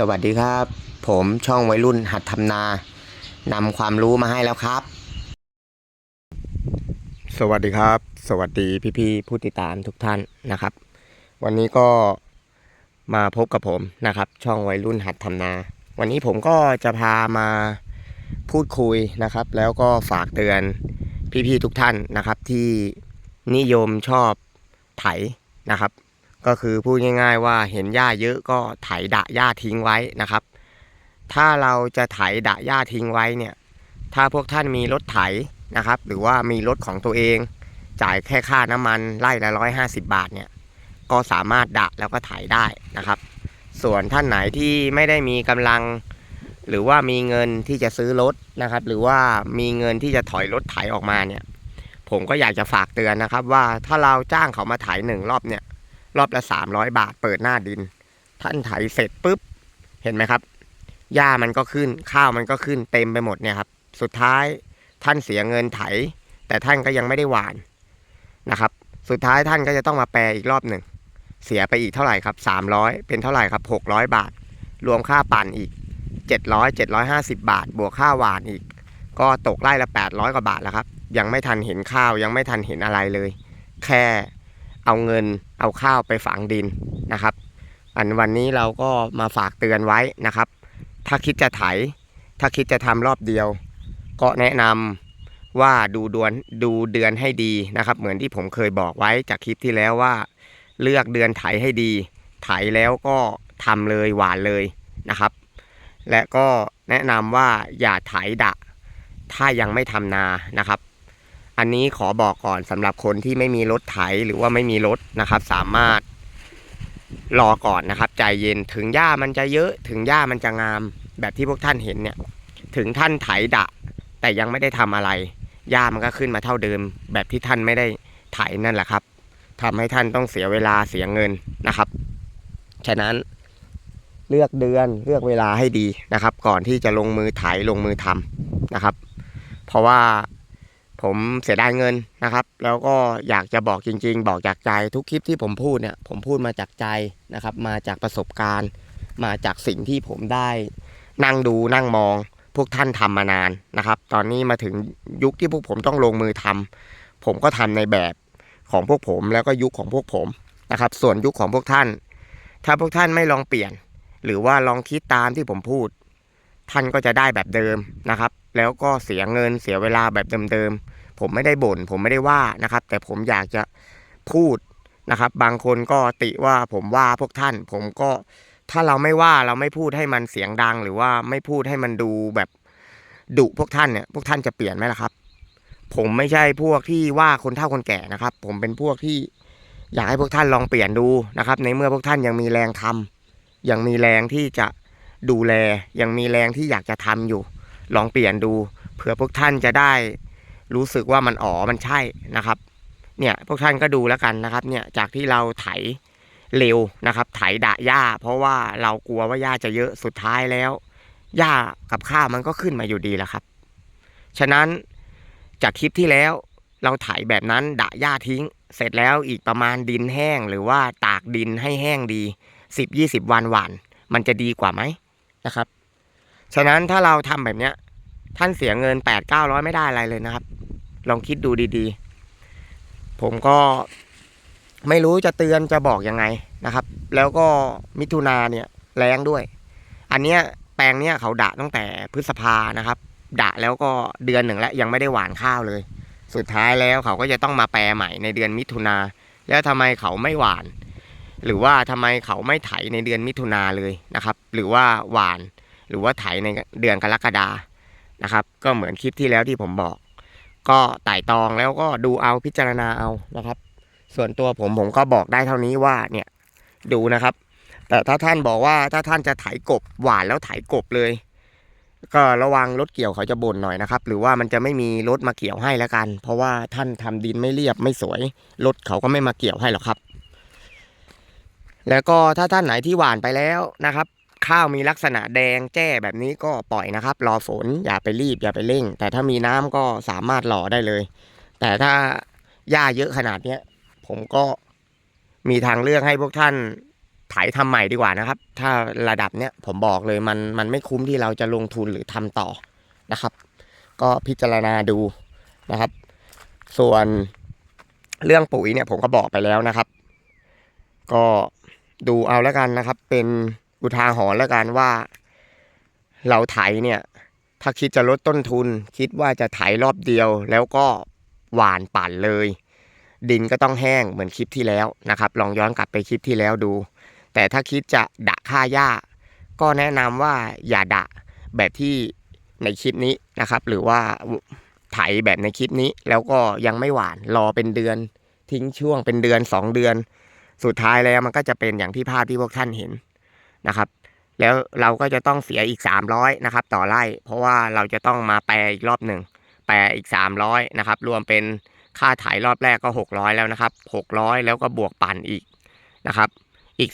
สวัสดีครับ ผมช่องวัยรุ่นหัดทำนานำความรู้มาให้แล้วครับ สวัสดีครับ สวัสดีพี่ๆผู้ติดตามทุกท่านนะครับ วันนี้ก็มาพบกับผมนะครับ ช่องวัยรุ่นหัดทำนา วันนี้ผมก็จะพามาพูดคุยนะครับ แล้วก็ฝากเตือนพี่ๆทุกท่านนะครับ ที่นิยมชอบไถนะครับ ก็คือพูดง่าย ๆ ว่าเห็นหญ้าเยอะก็ไถดะหญ้าทิ้งไว้นะครับ ถ้าเราจะไถดะหญ้าทิ้งไว้เนี่ย ถ้าพวกท่านมีรถไถนะครับ หรือว่ามีรถของตัวเอง จ่ายแค่ค่าน้ำมันไล่ละร้อยห้าสิบบาทเนี่ย ก็สามารถดะแล้วก็ไถได้นะครับ ส่วนท่านไหนที่ไม่ได้มีกำลัง หรือว่ามีเงินที่จะซื้อรถนะครับ หรือว่ามีเงินที่จะถอยรถไถออกมาเนี่ย ผมก็อยากจะฝากเตือนนะครับ ว่าถ้าเราจ้างเขามาไถหนึ่งรอบเนี่ย รอบละ300บาท เปิดหน้าดิน ท่านไถเสร็จปุ๊บ เห็นไหมครับ หญ้ามันก็ขึ้น ข้าวมันก็ขึ้นเต็มไปหมดเนี่ยครับ สุดท้ายท่านเสียเงินไถ แต่ท่านก็ยังไม่ได้หวานนะครับ สุดท้ายท่านก็จะต้องมาแปลอีกรอบหนึ่ง เสียไปอีกเท่าไหร่ครับ 300 เป็นเท่าไหร่ครับ 600 บาท รวมค่าปั่นอีก 700 750 บาท บวกค่าหวานอีก ก็ตกไร่ละ 800 กว่าบาทแล้วครับ ยังไม่ทันเห็นข้าวยังไม่ทันเห็นอะไรเลย แค่เอาเงิน เอาข้าวไปฝังดินนะครับ อันวันนี้เราก็มาฝากเตือนไว้นะครับ ถ้าคิดจะไถ ถ้าคิดจะทำรอบเดียว ก็แนะนำว่าดูดวนดูเดือนให้ดีนะครับ เหมือนที่ผมเคยบอกไว้จากคลิปที่แล้วว่า เลือกเดือนไถให้ดี ไถแล้วก็ทำเลยหวานเลยนะครับ และก็แนะนำว่าอย่าไถดะ ถ้ายังไม่ทำนานะครับ อันนี้ขอบอกก่อนสำหรับคนที่ไม่มีรถไถหรือว่าไม่มีรถนะครับ สามารถรอก่อนนะครับ ใจเย็นถึงหญ้ามันจะเยอะ ถึงหญ้ามันจะงาม แบบที่พวกท่านเห็นเนี่ย ถึงท่านไถดะ แต่ยังไม่ได้ทำอะไรหญ้ามันก็ขึ้นมาเท่าเดิม แบบที่ท่านไม่ได้ไถนั่นแหละครับทำให้ท่านต้องเสียเวลาเสียเงินนะครับฉะนั้นเลือกเดือนเลือกเวลาให้ดีนะครับ ก่อนที่จะลงมือไถลงมือทำนะครับ เพราะว่า ผมเสียดายเงินนะครับ แล้วก็อยากจะบอกจริง ๆ บอกจากใจทุกคลิปที่ผมพูดเนี่ย ผมพูดมาจากใจนะครับ มาจากประสบการณ์ มาจากสิ่งที่ผมได้ นั่งดูนั่งมอง พวกท่านทำมานานนะครับ ตอนนี้มาถึงยุคที่พวกผมต้องลงมือทำผมก็ทำในแบบของพวกผมแล้วก็ยุคของพวกผมนะครับ ส่วนยุคของพวกท่าน ถ้าพวกท่านไม่ลองเปลี่ยน หรือว่าลองคิดตามที่ผมพูด ท่านก็จะได้แบบเดิมนะครับ แล้วก็เสียเงินเสียเวลาแบบเดิมๆผมไม่ได้บ่นผมไม่ได้ว่านะครับ แต่ผมอยากจะพูดนะครับ บางคนก็ติว่าผมว่าพวกท่าน ผมก็ถ้าเราไม่ว่าเราไม่พูดให้มันเสียงดัง หรือว่าไม่พูดให้มันดูแบบดุพวกท่านเนี่ยพวกท่านจะเปลี่ยนไหมล่ะครับ ผมไม่ใช่พวกที่ว่าคนเฒ่าคนแก่นะครับ ผมเป็นพวกที่อยากให้พวกท่านลองเปลี่ยนดูนะครับ ในเมื่อพวกท่านยังมีแรงทำยังมีแรงที่จะ ดูแล ยังมีแรงที่อยากจะทำอยู่ ลองเปลี่ยนดู เผื่อพวกท่านจะได้รู้สึกว่ามันอ๋อมันใช่นะครับเนี่ยพวกท่านก็ดูแล้วกันนะครับเนี่ยจากที่เราไถเร็วนะครับไถดะหญ้า เพราะว่าเรากลัวว่าหญ้าจะเยอะสุดท้ายแล้วหญ้ากับข้าวมันก็ขึ้นมาอยู่ดีแหละครับ ฉะนั้นจากคลิปที่แล้วเราไถแบบนั้นดะหญ้าทิ้ง เสร็จแล้วอีกประมาณดินแห้ง หรือว่าตากดินให้แห้งดีสิบยี่สิบวันหวานมันจะดีกว่าไหม นะครับ ฉะนั้นถ้าเราทำแบบเนี้ย ท่านเสียเงินแปดเก้าร้อยไม่ได้อะไรเลยนะครับ ลองคิดดูดีๆ ผมก็ไม่รู้จะเตือนจะบอกยังไงนะครับ แล้วก็มิถุนาเนี่ยแรงด้วย อันเนี้ยแปลงเนี้ยเขาดะตั้งแต่พฤษภานะครับดะแล้วก็เดือนหนึ่งแล้วยังไม่ได้หวานข้าวเลย สุดท้ายแล้วเขาก็จะต้องมาแปลใหม่ในเดือนมิถุนาแล้วทำไมเขาไม่หวาน หรือว่าทำไมเขาไม่ไถในเดือนมิถุนาเลยนะครับ หรือว่าหวานหรือว่าไถในเดือนกรกฎานะครับ ก็เหมือนคลิปที่แล้วที่ผมบอก ก็ไต่ตองแล้วก็ดูเอาพิจารณาเอานะครับ ส่วนตัวผมผมก็บอกได้เท่านี้ว่าเนี่ยดูนะครับ แต่ถ้าท่านบอกว่าถ้าท่านจะไถกบหวานแล้วไถกบเลย ก็ระวังรถเกี่ยวเขาจะบ่นหน่อยนะครับ หรือว่ามันจะไม่มีรถมาเกี่ยวให้แล้วกัน เพราะว่าท่านทำดินไม่เรียบไม่สวยรถเขาก็ไม่มาเกี่ยวให้หรอกครับ แล้วก็ถ้าท่านไหนที่หวานไปแล้วนะครับ ข้าวมีลักษณะแดงแจ้แบบนี้ก็ปล่อยนะครับ รอฝนอย่าไปรีบอย่าไปเร่ง แต่ถ้ามีน้ำก็สามารถหล่อได้เลย แต่ถ้าหญ้าเยอะขนาดเนี้ยผมก็มีทางเลือกให้พวกท่านไถทำใหม่ดีกว่านะครับ ถ้าระดับเนี้ยผมบอกเลยมันมันไม่คุ้มที่เราจะลงทุนหรือทำต่อนะครับ ก็พิจารณาดูนะครับ ส่วนเรื่องปุ๋ยเนี่ยผมก็บอกไปแล้วนะครับ ก็ ดูเอาแล้วกันนะครับ เป็นอุทาหรณ์แล้วกันว่า เราไถเนี่ย ถ้าคิดจะลดต้นทุน คิดว่าจะไถรอบเดียว แล้วก็หวานปั่นเลย ดินก็ต้องแห้งเหมือนคลิปที่แล้วนะครับ ลองย้อนกลับไปคลิปที่แล้วดู แต่ถ้าคิดจะดะค่าหญ้า ก็แนะนำว่าอย่าดะแบบที่ในคลิปนี้นะครับ หรือว่าไถแบบในคลิปนี้แล้วก็ยังไม่หวานรอเป็นเดือน ทิ้งช่วงเป็นเดือน 2 เดือน สุดท้ายแล้วมันก็จะเป็นอย่างที่ภาพที่พวกท่านเห็นนะครับ แล้วเราก็จะต้องเสียอีก 300นะครับ ต่อไร่ เพราะว่าเราจะต้องมาแปลอีกรอบหนึ่งแปลอีก 300นะครับ รวมเป็นค่าถ่ายรอบแรกก็ 600 แล้วนะครับ 600 แล้วก็บวกปั่นอีกนะครับ อีก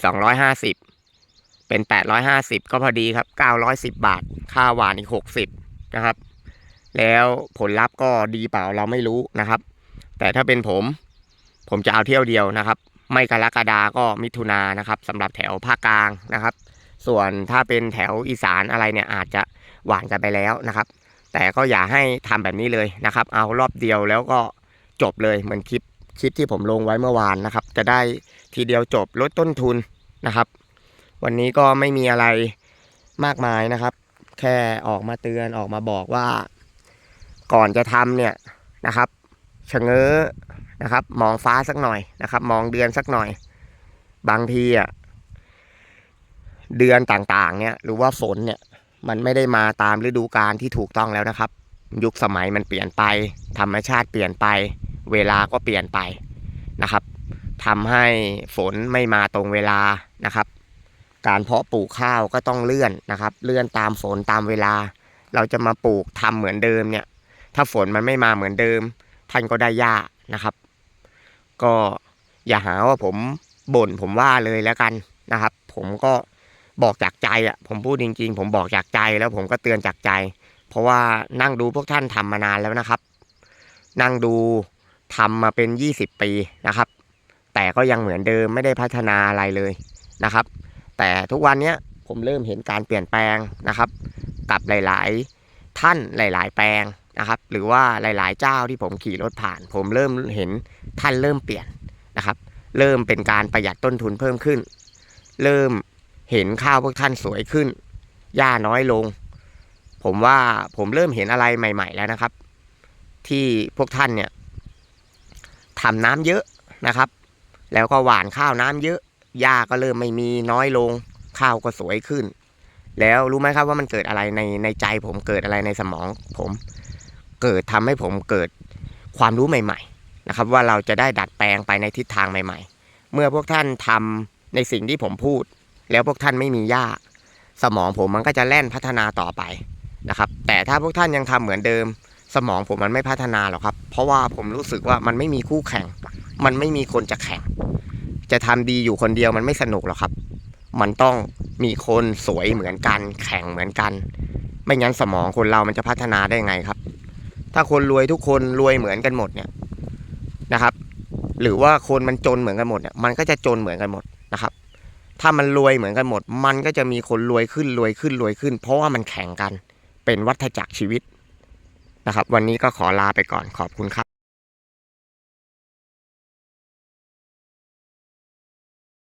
250 เป็น 850 ก็พอดีครับ 910 บาท ค่าหวานอีก 60 นะครับ แล้วผลลัพธ์ก็ดีเปล่าเราไม่รู้นะครับ แต่ถ้าเป็นผม ผมจะเอาเที่ยวเดียวนะครับ ไม่กรกฎาก็มิถุนานะครับสำหรับแถวภาคกลางนะครับ ส่วนถ้าเป็นแถวอีสานอะไรเนี่ยอาจจะหวานกันไปแล้วนะครับ แต่ก็อย่าให้ทำแบบนี้เลยนะครับ เอารอบเดียวแล้วก็จบเลยเหมือนคลิปคลิปที่ผมลงไว้เมื่อวานนะครับ จะได้ทีเดียวจบลดต้นทุนนะครับ วันนี้ก็ไม่มีอะไรมากมายนะครับ แค่ออกมาเตือนออกมาบอกว่า ก่อนจะทำเนี่ยนะครับชะเง้อ นะครับ มองฟ้าสักหน่อยนะครับ มองเดือนสักหน่อย บางทีอะเดือนต่างๆ เนี่ยหรือว่าฝนเนี่ย มันไม่ได้มาตามฤดูกาลที่ถูกต้องแล้วนะครับ ยุคสมัยมันเปลี่ยนไป ธรรมชาติเปลี่ยนไป เวลาก็เปลี่ยนไปนะครับทำให้ฝนไม่มาตรงเวลานะครับ การเพาะปลูกข้าวก็ต้องเลื่อนนะครับ เลื่อนตามฝนตามเวลา เราจะมาปลูกทำเหมือนเดิมเนี่ย ถ้าฝนมันไม่มาเหมือนเดิม ท่านก็ได้ยากนะครับ ก็อย่าหาว่าผมบ่นผมว่าเลยแล้วกันนะครับ ผมก็บอกจากใจอะผมพูดจริง ๆ ผมบอกจากใจแล้วผมก็เตือนจากใจ เพราะว่านั่งดูพวกท่านทำมานานแล้วนะครับ นั่งดูทำมาเป็น 20 ปีนะครับ แต่ก็ยังเหมือนเดิมไม่ได้พัฒนาอะไรเลยนะครับ แต่ทุกวันเนี้ยผมเริ่มเห็นการเปลี่ยนแปลงนะครับ กับหลาย ๆ ท่านหลาย ๆ แปลง นะครับ หรือว่าหลาย ๆ เจ้าที่ผมขี่รถผ่าน ผมเริ่มเห็นท่านเริ่มเปลี่ยนนะครับ เริ่มเป็นการประหยัดต้นทุนเพิ่มขึ้น เริ่มเห็นข้าวพวกท่านสวยขึ้นหญ้าน้อยลง ผมว่าผมเริ่มเห็นอะไรใหม่ ๆ แล้วนะครับ ที่พวกท่านเนี่ยทำน้ำเยอะนะครับ แล้วก็หว่านข้าวน้ำเยอะหญ้าก็เริ่มไม่มีน้อยลง ข้าวก็สวยขึ้น แล้วรู้ไหมครับว่ามันเกิดอะไรในในใจผมเกิดอะไรในสมองผม เกิดทำให้ผมเกิดความรู้ใหม่ ๆ นะครับ ว่าเราจะได้ดัดแปลงไปในทิศทางใหม่ ๆ เมื่อพวกท่านทำในสิ่งที่ผมพูด แล้วพวกท่านไม่มียากสมองผมมันก็จะแล่นพัฒนาต่อไปนะครับ แต่ถ้าพวกท่านยังทำเหมือนเดิม สมองผมมันไม่พัฒนาหรอกครับ เพราะว่าผมรู้สึกว่ามันไม่มีคู่แข่ง มันไม่มีคนจะแข่ง จะทำดีอยู่คนเดียวมันไม่สนุกหรอกครับ มันต้องมีคนสวยเหมือนกัน แข่งเหมือนกัน ไม่งั้นสมองคนเรามันจะพัฒนาได้ไงครับ ถ้าคนรวยทุกคนรวยเหมือนกันหมดเนี่ยนะครับ หรือว่าคนมันจนเหมือนกันหมดเนี่ยมันก็จะจนเหมือนกันหมดนะครับ ถ้ามันรวยเหมือนกันหมด มันก็จะมีคนรวยขึ้นรวยขึ้นรวยขึ้น เพราะว่ามันแข่งกันเป็นวัฏจักรชีวิตนะครับ วันนี้ก็ขอลาไปก่อนขอบคุณครับ